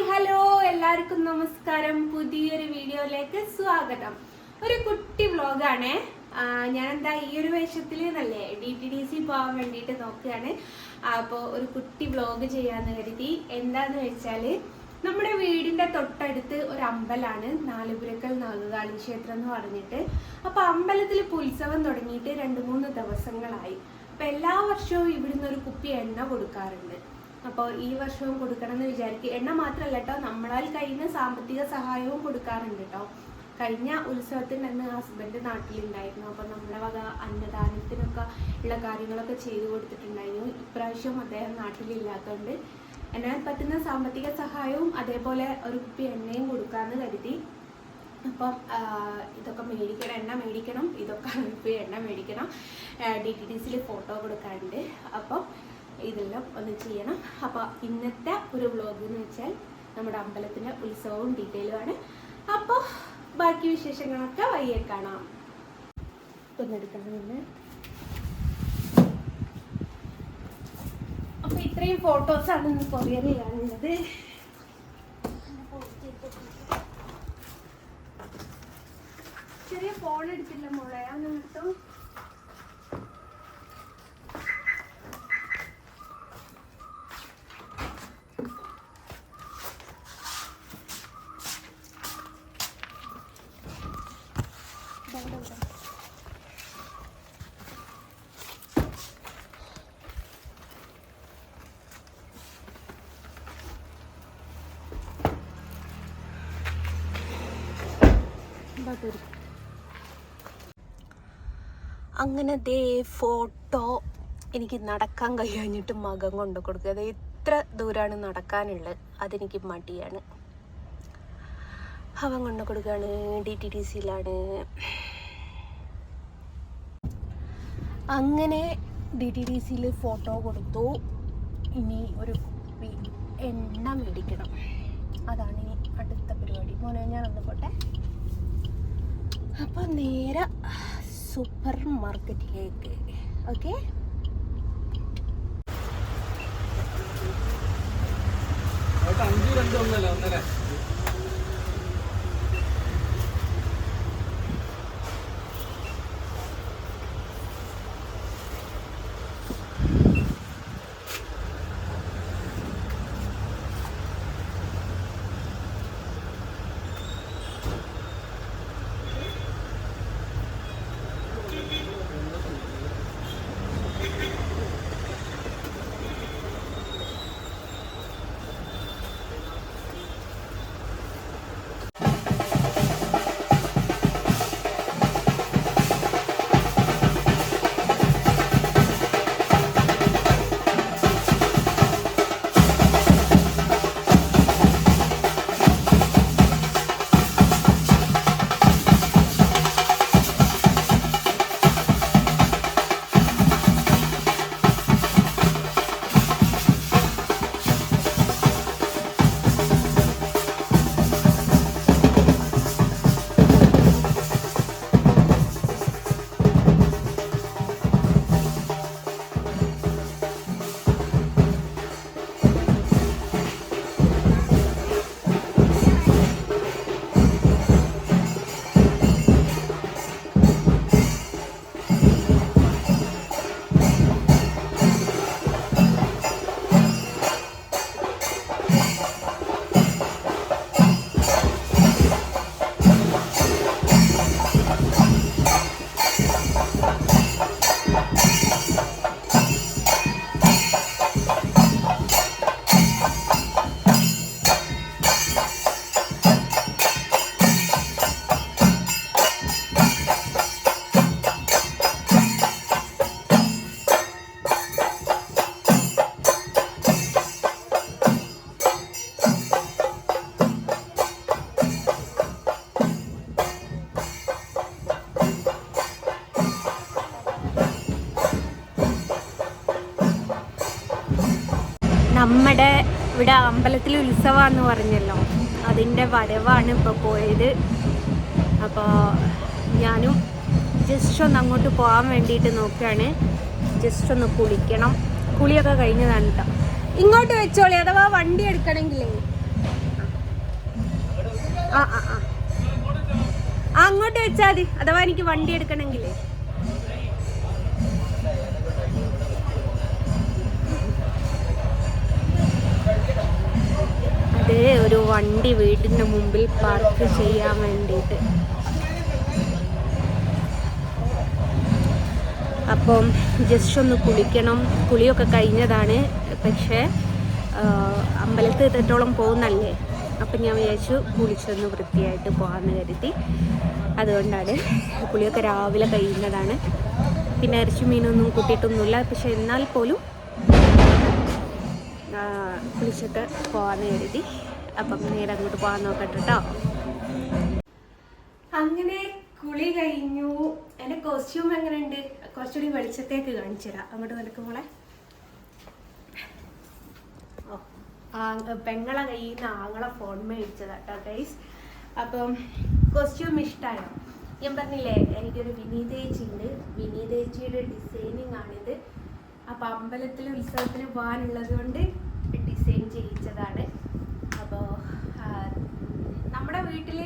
Hi hello എല്ലാവർക്കും നമസ്കാരം. പുതിയൊരു വീഡിയോയിലേക്ക് സ്വാഗതം. ഒരു കുട്ടി വ്ലോഗാണ് ഞാൻ എന്താ ഈ ഒരു വേഷത്തിൽ എന്നല്ലേ ഡി ടി ഡി സി പോകാൻ വേണ്ടിയിട്ട് നോക്കുകയാണ്. അപ്പോൾ ഒരു കുട്ടി വ്ലോഗ് ചെയ്യാന്ന് കരുതി. എന്താന്ന് വെച്ചാൽ നമ്മുടെ വീടിന്റെ തൊട്ടടുത്ത് ഒരു അമ്പലമാണ് നാലുപുരക്കൽ നാഗകാളി ക്ഷേത്രം എന്ന് പറഞ്ഞിട്ട്. അപ്പോൾ അമ്പലത്തിൽ ഉത്സവം തുടങ്ങിയിട്ട് രണ്ട് മൂന്ന് ദിവസങ്ങളായി. അപ്പോൾ എല്ലാ വർഷവും ഇവിടുന്ന് ഒരു കുപ്പി എണ്ണ കൊടുക്കാറുണ്ട്. അപ്പോൾ ഈ വർഷവും കൊടുക്കണം എന്ന് വിചാരിക്കും. എണ്ണ മാത്രമല്ല കേട്ടോ നമ്മളാൽ കഴിയുന്ന സാമ്പത്തിക സഹായവും കൊടുക്കാറുണ്ട് കേട്ടോ കഴിഞ്ഞ ഉത്സവത്തിന് അന്ന് ഹസ്ബൻഡ് നാട്ടിലുണ്ടായിരുന്നു. അപ്പോൾ നമ്മുടെ വക അന്നദാനത്തിനൊക്കെ ഉള്ള കാര്യങ്ങളൊക്കെ ചെയ്തു കൊടുത്തിട്ടുണ്ടായിരുന്നു. ഇപ്രാവശ്യം അദ്ദേഹം നാട്ടിലില്ലാത്തതുകൊണ്ട് എന്നാൽ പറ്റുന്ന സാമ്പത്തിക സഹായവും അതേപോലെ ഒരു കുപ്പി എണ്ണയും കൊടുക്കാമെന്ന് കരുതി. അപ്പം ഇതൊക്കെ മേടിക്കണം എണ്ണ മേടിക്കണം. ഇതൊക്കെ കുപ്പി എണ്ണ മേടിക്കണം. ഡി ടി ഡി സിയിൽ ഫോട്ടോ കൊടുക്കാറുണ്ട്. അപ്പം ഇതെല്ലാം ഒന്ന് ചെയ്യണം. അപ്പോൾ ഇന്നത്തെ ഒരു വ്ളോഗ് എന്ന് വെച്ചാൽ നമ്മുടെ അമ്പലത്തിന്റെ ഉത്സവവും ഡീറ്റെയിലുമാണ് അപ്പോൾ ബാക്കി വിശേഷങ്ങളൊക്കെ വയ്യെ കാണാം. ഒന്നെടുക്കണം നിന്ന് അപ്പോൾ ഇത്രയും ഫോട്ടോസാണ് ഇന്ന് കൊറിയറിലാണുള്ളത് ചെറിയ ഫോൺ എടുത്തില്ല മോളെ അന്ന് കിട്ടും അങ്ങനെ ദേ ഫോട്ടോ എനിക്ക് നടക്കാൻ കഴിയാഞ്ഞിട്ട് മകം കൊണ്ട് കൊടുക്കുക. അത് എത്ര ദൂരമാണ് നടക്കാനുള്ളത്. അതെനിക്ക് മടിയാണ്. അവൻ കൊണ്ട് കൊടുക്കുകയാണ്. ഡി ടി ടി സിയിലാണ് അങ്ങനെ ഡി ടി ടി സിയിൽ ഫോട്ടോ കൊടുത്തു. ഇനി ഒരു കുപ്പി എണ്ണ മേടിക്കണം. അതാണ് ഇനി അടുത്ത പരിപാടി. മോനെ ഞാൻ ഒന്ന് പോട്ടെ. അപ്പോൾ നേരെ സൂപ്പർ മാർക്കറ്റിലേക്ക് ഓക്കെ അഞ്ച് രണ്ട് ഒന്നല്ല? നമ്മുടെ ഇവിടെ അമ്പലത്തിൽ ഉത്സവമാണെന്ന് പറഞ്ഞല്ലോ. അതിന്റെ വരവാണ് ഇപ്പോൾ പോയത്. അപ്പോൾ ഞാനും ജസ്റ്റ് ഒന്ന് അങ്ങോട്ട് പോകാൻ വേണ്ടിയിട്ട് നോക്കുകയാണ് ജസ്റ്റ് ഒന്ന് കുളിക്കണം. കുളിയൊക്കെ കഴിഞ്ഞതാണ് കേട്ടോ ഇങ്ങോട്ട് വെച്ചോളി അഥവാ വണ്ടി എടുക്കണമെങ്കിലേ ആ ആ ആ. അങ്ങോട്ട് വെച്ചാൽ മതി. അഥവാ എനിക്ക് വണ്ടി എടുക്കണമെങ്കിലേ ഒരു വണ്ടി വീടിന്റെ മുമ്പിൽ പാർക്ക് ചെയ്യാൻ വേണ്ടിയിട്ട്. അപ്പം ജസ്റ്റ് ഒന്ന് കുളിക്കണം. കുളിയൊക്കെ കഴിഞ്ഞതാണ്. പക്ഷേ അമ്പലത്തിൽ എത്രത്തോളം പോകുന്നല്ലേ? അപ്പം ഞാൻ വിചാരിച്ചു കുളിച്ചൊന്ന് വൃത്തിയായിട്ട് പോകാമെന്ന് കരുതി. അതുകൊണ്ടാണ് കുളിയൊക്കെ രാവിലെ കഴിയുന്നതാണ്. പിന്നെ ഇറച്ചി മീനൊന്നും കൂട്ടിയിട്ടൊന്നുമില്ല. പക്ഷെ എന്നാൽ പോലും കുളിച്ചിട്ട് പോകാമെന്ന് കരുതി. അപ്പം നേരെ അങ്ങോട്ട് പോകാൻ നോക്കട്ടെ കേട്ടോ അങ്ങനെ കുളി കഴിഞ്ഞു. എന്റെ കോസ്റ്റ്യൂം എങ്ങനെയുണ്ട്? കുറച്ചുകൂടി വെളിച്ചത്തേക്ക് കാണിച്ചു അങ്ങോട്ട് നിനക്ക് മോളെ. പെങ്ങളെ കയ്യിൽ നിന്ന് ആങ്ങളെ ഫോൺ മേടിച്ചതാട്ടോ ഗൈസ് അപ്പം കോസ്റ്റ്യൂം ഇഷ്ടമായോ ഞാൻ പറഞ്ഞില്ലേ എനിക്കൊരു വിനീതേച്ചി ഉണ്ട് വിനീതേച്ചിയുടെ ഡിസൈനിങ് ആണിത്. അപ്പം അമ്പലത്തിൽ ഉത്സവത്തിന് പോകാനുള്ളത് കൊണ്ട് ഡിസൈൻ ചെയ്യിച്ചതാണ് അപ്പോൾ നമ്മുടെ വീട്ടിൽ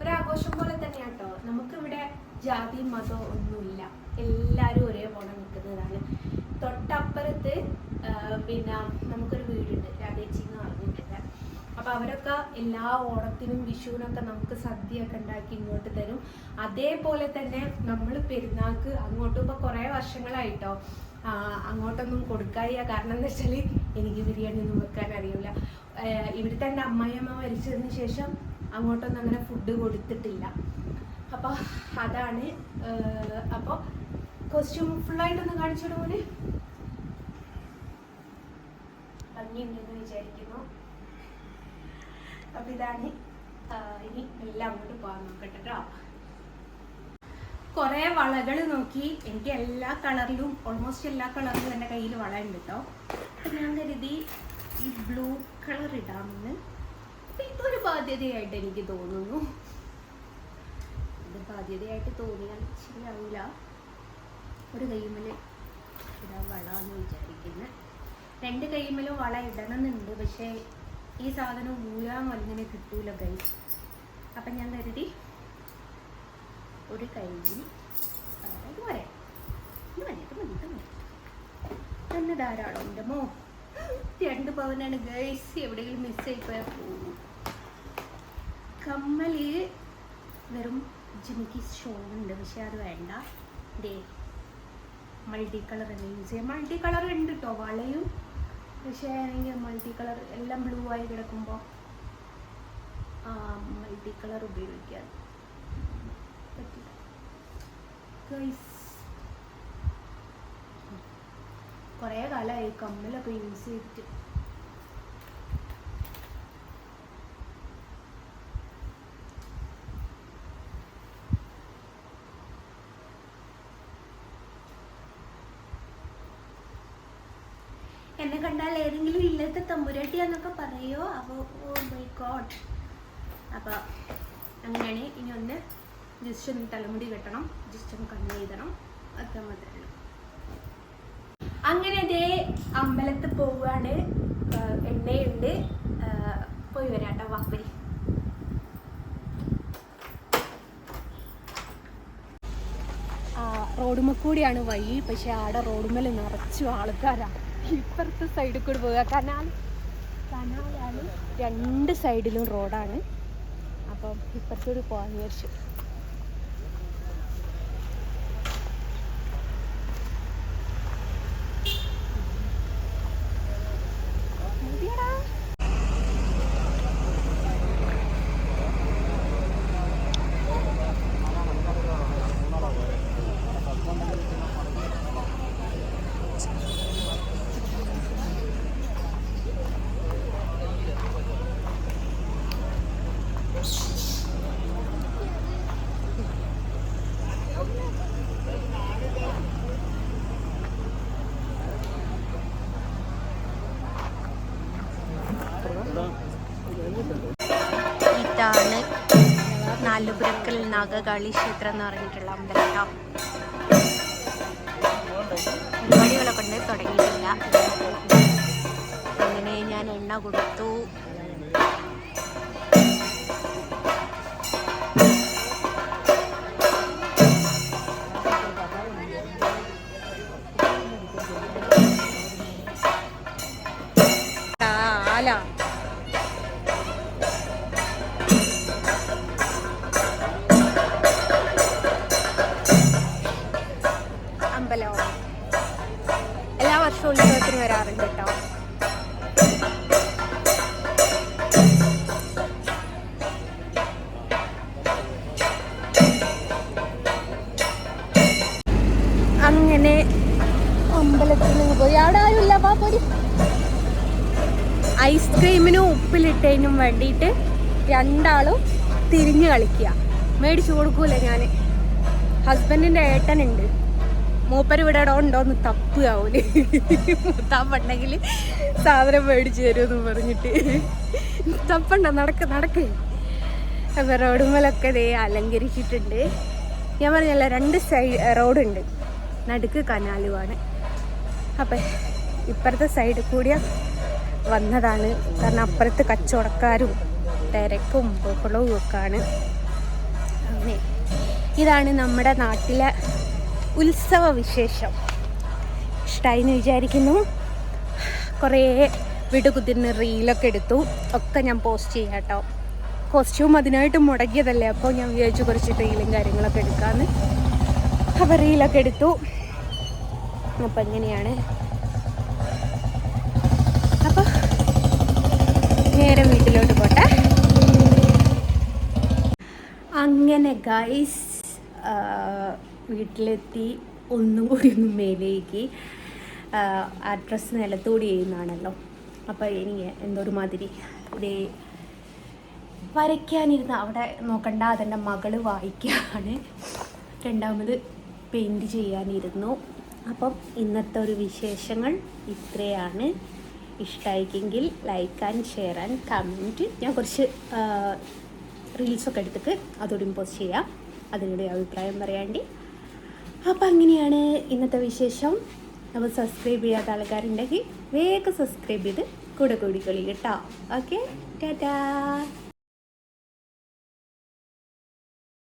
ഒരാഘോഷം പോലെ തന്നെയാണ് കേട്ടോ നമുക്കിവിടെ ജാതി മതം ഒന്നുമില്ല. ഒരേ പോലെ നിൽക്കുന്നതാണ്. തൊട്ടപ്പുറത്ത് പിന്നെ നമുക്കൊരു വീടുണ്ട്. രാധേച്ചി എന്ന് പറഞ്ഞിട്ടുണ്ട് അപ്പൊ അവരൊക്കെ എല്ലാ ഓണത്തിനും വിഷുവിനൊക്കെ നമുക്ക് സദ്യയൊക്കെ ഉണ്ടാക്കി ഇങ്ങോട്ട് തരും. അതേപോലെ തന്നെ നമ്മൾ പെരുന്നാൾക്ക് അങ്ങോട്ടും ഇപ്പൊ കുറേ വർഷങ്ങളായിട്ടോ അങ്ങോട്ടൊന്നും കൊടുക്കാറില്ല. കാരണം എന്താ വെച്ചാൽ എനിക്ക് ബിരിയാണി ഒന്നും വെക്കാൻ അറിയില്ല ഇവിടുത്തെ എന്റെ അമ്മായിയമ്മ മരിച്ചതിന് ശേഷം അങ്ങോട്ടൊന്നും അങ്ങനെ ഫുഡ് കൊടുത്തിട്ടില്ല. അപ്പോൾ അതാണ് അപ്പോൾ കോസ്റ്റ്യൂം ഫുള്ളായിട്ടൊന്ന് കാണിച്ചോളൂ മോനെ. ഭംഗിയുണ്ടെന്ന് വിചാരിക്കുന്നു. അപ്പൊ ഇതാണ് ഇനി എല്ലാം അങ്ങോട്ട് പോകാൻ നോക്കട്ടെ കേട്ടോ കുറെ വളകൾ നോക്കി. എനിക്ക് എല്ലാ കളറിലും ഓൾമോസ്റ്റ് എല്ലാ കളറിലും എന്റെ കയ്യിൽ വള ഉണ്ട് കേട്ടോ അപ്പൊ ഞാൻ കരുതി ഈ ബ്ലൂ കളർ ഇടാമെന്ന്. ഇതൊരു ബാധ്യതയായിട്ട് എനിക്ക് തോന്നുന്നു. ഇത് ബാധ്യതയായിട്ട് തോന്നിയാൽ ശരിയാവില്ല. ഒരു കൈമൽ ഇടാൻ വള എന്ന് വിചാരിക്കുന്നത് രണ്ട് കൈമലും വള ഇടണമെന്നുണ്ട്. പക്ഷേ ഈ സാധനം ഊരാൻ വലുങ്ങനെ കിട്ടൂല കൈ അപ്പം ഞാൻ കരുതി ഒരു കൈയിൽ വരാം. ഇത് മതി ഇത് മതി തന്നെ ധാരാളം എന്റെ മോ രണ്ട് പവനാണ്. ഗേൾസ് എവിടെയെങ്കിലും മിസ്സായി പോയാൽ പോകും കമ്മൽ വെറും ജിമിക്കി ഷോ ഉണ്ട് പക്ഷെ അത് വേണ്ട. ഡേ മൾട്ടി കളർ തന്നെ യൂസ് ചെയ്യാം. മൾട്ടി കളർ ഉണ്ട് കേട്ടോ വളയും. പക്ഷേ ആണെങ്കിൽ മൾട്ടി കളർ എല്ലാം ബ്ലൂ ആയി കിടക്കുമ്പോൾ മൾട്ടി കളർ ഉപയോഗിക്കാൻ പറ്റില്ല. ഗൈസ് കുറേ കാലമായി കമ്മലൊക്കെ യൂസ് ചെയ്തിട്ട്. എന്നെ കണ്ടാൽ ഏതെങ്കിലും ഇല്ലത്തെ തമ്പുരാട്ടി എന്നൊക്കെ പറയോ? അപ്പോൾ ഓ മൈ ഗോഡ് അപ്പോൾ അങ്ങനെയാണ് ഇനി ഒന്ന് ജസ്റ്റ് ഒന്ന് തലമുടി കെട്ടണം ജസ്റ്റ് ഒന്ന് കണ്ണ് എഴുതണം അത്ര മാത്രമേ അങ്ങനെ ദേ അമ്പലത്തിൽ പോവുകയാണ് എണ്ണയുണ്ട്. പോയി വരാട്ടോ വാപ്പരി റോഡുമ്മക്കൂടിയാണ് വഴി. പക്ഷെ ആടെ റോഡുമ്മൽ നിറച്ചു ആൾക്കാരാണ് ഇപ്പുറത്തെ സൈഡിൽ കൂടി പോവുക. കനാൽ. കനാലാണ് രണ്ട് സൈഡിലും റോഡാണ്. അപ്പം ഇപ്പുറത്തൂടി പോകാൻ വിചാരിച്ചു. നാഗകാളി ക്ഷേത്രം എന്ന് പറഞ്ഞിട്ടുള്ള അമ്പലം. കേട്ടോ പരിപാടികളൊക്കെ ഉണ്ട് തുടങ്ങിയിട്ടില്ല. അങ്ങനെ ഞാൻ എണ്ണ കൊടുത്തു. ആല. വരാറുണ്ട് കേട്ടോ. അങ്ങനെ അമ്പലത്തിൽ നിന്ന് പോയി. അവിടെ ആരുമില്ല വാ പോരി ഐസ്ക്രീമിനും ഉപ്പിലിട്ടതിനും വേണ്ടിയിട്ട് രണ്ടാളും തിരിഞ്ഞു കളിക്കുക. മേടിച്ചു കൊടുക്കൂല ഞാൻ ഹസ്ബൻഡിന്റെ ഏട്ടനുണ്ട്. മൂപ്പര് ഇവിടെ ഉണ്ടോന്ന് മുത്താൻ തപ്പുണ്ടെങ്കിൽ സാധനം മേടിച്ചു തരുമെന്ന് പറഞ്ഞിട്ട്. തപ്പണ്ട നടക്ക് നടക്ക്. അപ്പോൾ റോഡുമ്മലൊക്കെ ദേ അലങ്കരിച്ചിട്ടുണ്ട്. ഞാൻ പറഞ്ഞല്ല രണ്ട് സൈഡ് റോഡുണ്ട്. നടുക്ക് കനാലുമാണ്. അപ്പം ഇപ്പുറത്തെ സൈഡ് കൂടിയ വന്നതാണ്. കാരണം അപ്പുറത്ത് കച്ചവടക്കാരും തിരക്കും ബഹളവും ഒക്കെയാണ്. അങ്ങനെ. ഇതാണ് നമ്മുടെ നാട്ടിലെ ഉത്സവ വിശേഷം ഇഷ്ടമായി എന്ന് വിചാരിക്കുന്നു. കുറേ വിടുകുതിർന്ന് റീലൊക്കെ എടുത്തു. ഒക്കെ ഞാൻ പോസ്റ്റ് ചെയ്യാം കേട്ടോ. കോസ്റ്റ്യൂം അതിനായിട്ട് മുടങ്ങിയതല്ലേ അപ്പോൾ ഞാൻ വിചാരിച്ചു കുറച്ച് റീലും കാര്യങ്ങളൊക്കെ എടുക്കാമെന്ന് അപ്പോൾ റീലൊക്കെ എടുത്തു. അപ്പം എങ്ങനെയാണ് അപ്പോൾ നേരെ വീട്ടിലോട്ട് പോട്ടെ. അങ്ങനെ ഗൈസ് വീട്ടിലെത്തി ഒന്നും കൂടി ഒന്ന് മേലേക്ക് അഡ്രസ്സ് നിലത്തോടി ചെയ്യുന്നതാണല്ലോ. അപ്പോൾ എനിക്ക് എന്തോ ഒരു മാതിരി ഇതേ വരയ്ക്കാനിരുന്ന അവിടെ നോക്കണ്ട അതെന്റെ മകൾ വായിക്കുകയാണ് രണ്ടാമത് പെയിന്റ് ചെയ്യാനിരുന്നു. അപ്പം ഇന്നത്തെ ഒരു വിശേഷങ്ങൾ ഇത്രയാണ്. ഇഷ്ടമായിക്കെങ്കിൽ like and share and comment ഞാൻ കുറച്ച് റീൽസൊക്കെ എടുത്തിട്ട് അതോടും പോസ്റ്റ് ചെയ്യാം. അതിനോട് അഭിപ്രായം പറയാണ്ടി. അപ്പം അങ്ങനെയാണ് ഇന്നത്തെ വിശേഷം. അപ്പോൾ സബ്സ്ക്രൈബ് ചെയ്യാത്ത ആൾക്കാരുണ്ടെങ്കിൽ വേഗം സബ്സ്ക്രൈബ് ചെയ്ത് കൂടെ കൂടിക്കൊള്ളി കേട്ടോ. ഓക്കെ ടാറ്റാ